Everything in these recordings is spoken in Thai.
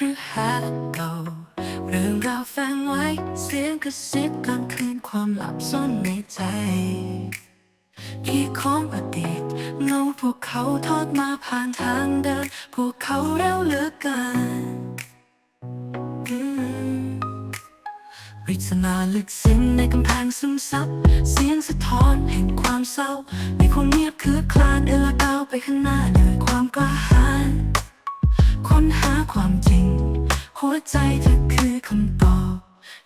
ครือหาเก่า เรื่องราวแฝงไว้ เสียงกระซิบกลางคืนความลับซ่อนในใจที่ของอดีตเงาพวกเขาทอดมาผ่านทางเดิน พวกเขาเร็วเหลือเกินปริศนาลึกซึ้งในกำแพงซึมซับ เสียงสะท้อนแห่งความเศร้า ในความเงียบคือคลานเดินและก้าวไปข้างหน้าด้วยความกล้าหาญ ค้นหาความจริง หัวใจเธอคือคำตอบ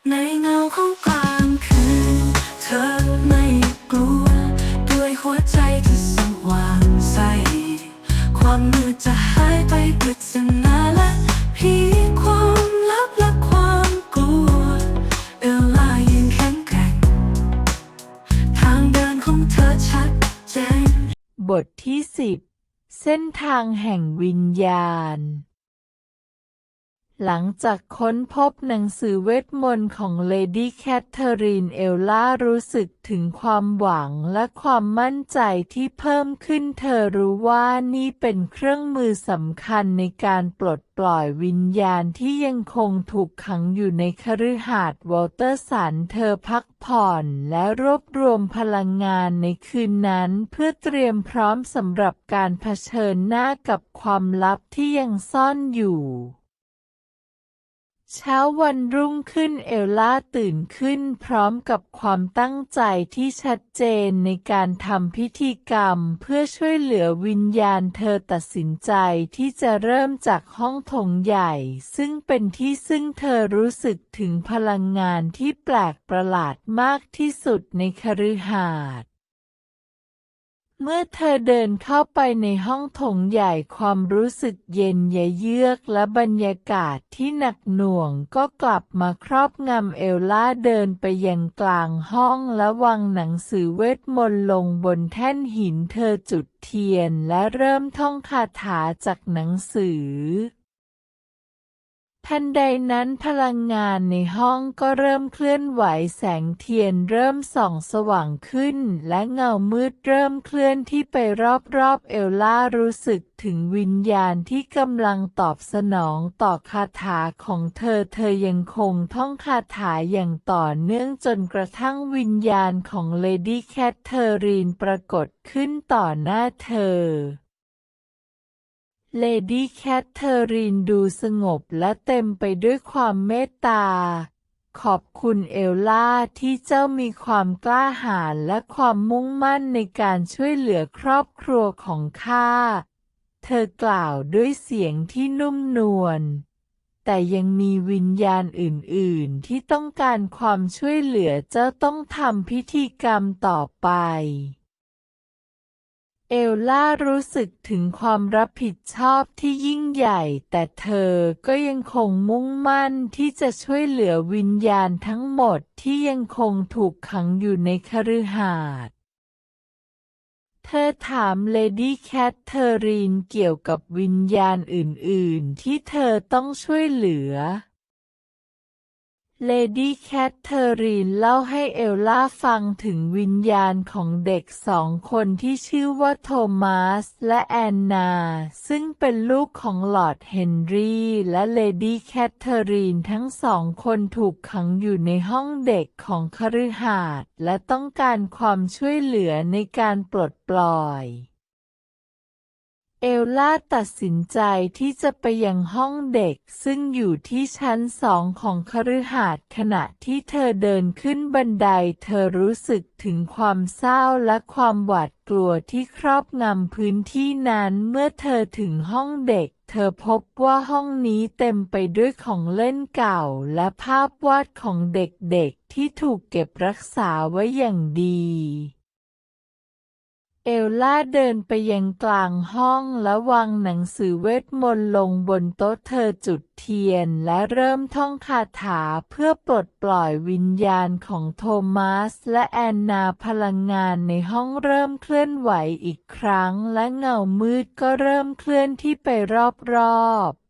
ในเงาของกลางคืน เธอไม่กลัว ด้วยหัวใจที่สว่างใส ความมืดจะหายไปปริศนาและเพีความลับและความกลัว เอลลายืนแข็งแกร่ง ทางเดินของเธอชัดเจนบทที่สิบ เส้นทางแห่งวิญญาณ หลังจากค้นพบหนังสือเวทมนต์ของเลดี้แคทเธอรีนเอลล่ารู้สึกถึงความหวังและความมั่นใจที่เพิ่มขึ้นเธอรู้ว่านี่เป็นเครื่องมือสำคัญในการปลดปล่อยวิญญาณที่ยังคงถูกขังอยู่ในคฤหาสน์วอลเตอร์สันเธอพักผ่อนและรวบรวมพลังงานในคืนนั้นเพื่อเตรียมพร้อมสำหรับการเผชิญหน้ากับความลับที่ยังซ่อนอยู่ เช้าวันรุ่งขึ้นเอลล่าตื่นขึ้นพร้อมกับความตั้งใจที่ชัดเจนในการทำพิธีกรรมเพื่อช่วยเหลือวิญญาณเธอตัดสินใจที่จะเริ่มจากห้องโถงใหญ่ ซึ่งเป็นที่ซึ่งเธอรู้สึกถึงพลังงานที่แปลกประหลาดมากที่สุดในคฤหาสน์ เมื่อเธอเดินเข้าไปในห้องโถงใหญ่ความรู้สึกเย็นยะเยือกและบรรยากาศที่หนักหน่วงก็กลับมาครอบงำเอลล่าเดินไปยังกลางห้องและวางหนังสือเวทมนต์ลงบนแท่นหินเธอจุดเทียนและเริ่มท่องคาถาจากหนังสือ ทันใดนั้นพลังงานในห้องก็เริ่มเคลื่อนไหวแสงเทียนเริ่มส่องสว่างขึ้น และเงามืดเริ่มเคลื่อนที่ไปรอบๆเอลล่ารู้สึกถึงวิญญาณที่กำลังตอบสนองต่อคาถาของเธอเธอยังคงท่องคาถาอย่างต่อเนื่องจนกระทั่งวิญญาณของเลดี้แคทเธอรีนปรากฏขึ้นต่อหน้าเธอ เลดี้แคทเธอรีนดูสงบและเต็มไปด้วยความเมตตา ขอบคุณเอลล่าที่เจ้ามีความกล้าหาญและความมุ่งมั่นในการช่วยเหลือครอบครัวของข้า เธอกล่าวด้วยเสียงที่นุ่มนวล แต่ยังมีวิญญาณอื่นๆ ที่ต้องการความช่วยเหลือเจ้าต้องทำพิธีกรรมต่อไป เอลล่ารู้สึกถึงความรับผิดชอบที่ยิ่งใหญ่ แต่เธอก็ยังคงมุ่งมั่นที่จะช่วยเหลือวิญญาณทั้งหมดที่ยังคงถูกขังอยู่ในคฤหาสน์เธอถามเลดี้แคทเธอรีนเกี่ยวกับวิญญาณอื่นๆ ที่เธอต้องช่วยเหลือ เลดี้แคทเธอรีนเล่าให้เอลล่าฟังถึงวิญญาณของเด็กสองคนที่ชื่อว่าโทมัสและแอนนา ซึ่งเป็นลูกของลอร์ดเฮนรี่และเลดี้แคทเธอรีนทั้งสองคนถูกขังอยู่ในห้องเด็กของคฤหาสน์และต้องการความช่วยเหลือในการปลดปล่อย เอลล่าตัดสินใจที่จะไปยังห้องเด็กซึ่งอยู่ที่ชั้นสองของคฤหาสน์ขณะที่เธอเดินขึ้นบันไดเธอรู้สึกถึงความเศร้าและความหวาดกลัวที่ครอบงำพื้นที่นั้นเมื่อเธอถึงห้องเด็ก เธอพบว่าห้องนี้เต็มไปด้วยของเล่นเก่าและภาพวาดของเด็กๆที่ถูกเก็บรักษาไว้อย่างดี เอลล่าเดินไปยังกลางห้องและวางหนังสือเวทมนต์ลงบนโต๊ะเธอจุดเทียนและเริ่มท่องคาถาเพื่อปลดปล่อยวิญญาณของโทมัสและแอนนาพลังงานในห้องเริ่มเคลื่อนไหวอีกครั้งและเงามืดก็เริ่มเคลื่อนที่ไปรอบๆ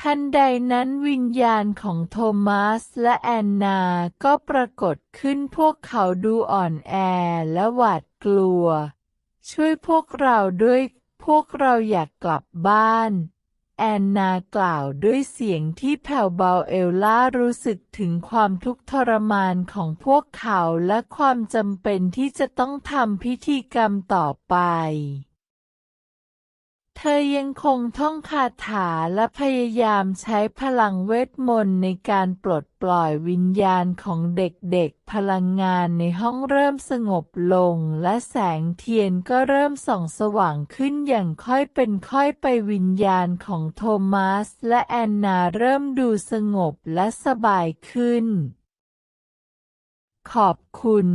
ทันใดนั้นวิญญาณของโทมัสและแอนนาก็ปรากฏขึ้นพวกเขาดูอ่อนแอและหวาด กลัว ช่วยพวกเราด้วย พวกเราอยากกลับบ้าน แอนนากล่าวด้วยเสียงที่แผ่วเบาเอลล่ารู้สึกถึงความทุกข์ทรมานของพวกเขาและความจำเป็นที่จะต้องทำพิธีกรรมต่อไป ธอยังคงท่องคาถาและพยายามใช้พลังเวทมนต์ในการปลดปล่อยวิญญาณของเด็กๆ พลังงานในห้องเริ่มสงบลง และแสงเทียนก็เริ่มส่องสว่างขึ้นอย่างค่อยเป็นค่อยไปวิญญาณของโทมัสและแอนนาเริ่มดูสงบและสบายขึ้น ขอบคุณ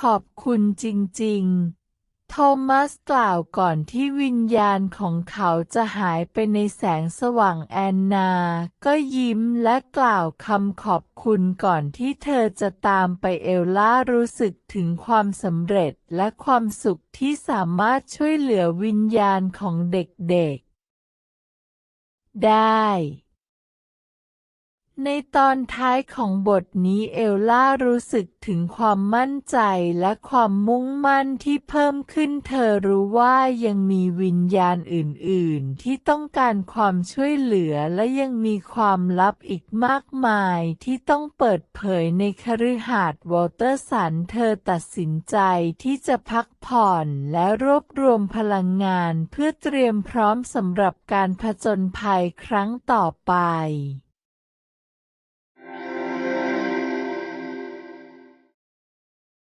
ขอบคุณจริง ๆ โทมัสกล่าวก่อนที่วิญญาณของเขาจะหายไปในแสงสว่างแอนนา ก็ยิ้มและกล่าวคำขอบคุณก่อนที่เธอจะตามไปเอลล่ารู้สึกถึงความสำเร็จและความสุขที่สามารถช่วยเหลือวิญญาณของเด็กๆ ได้ ในตอนท้ายของบทนี้เอลล่ารู้สึกถึงความมั่นใจและความมุ่งมั่นที่เพิ่มขึ้นเธอรู้ว่ายังมีวิญญาณอื่นๆ ที่ต้องการความช่วยเหลือและยังมีความลับอีกมากมายที่ต้องเปิดเผยในคฤหาสน์วอลเตอร์สันเธอตัดสินใจที่จะพักผ่อนและรวบรวมพลังงานเพื่อเตรียมพร้อมสำหรับการผจญภัยครั้งต่อไป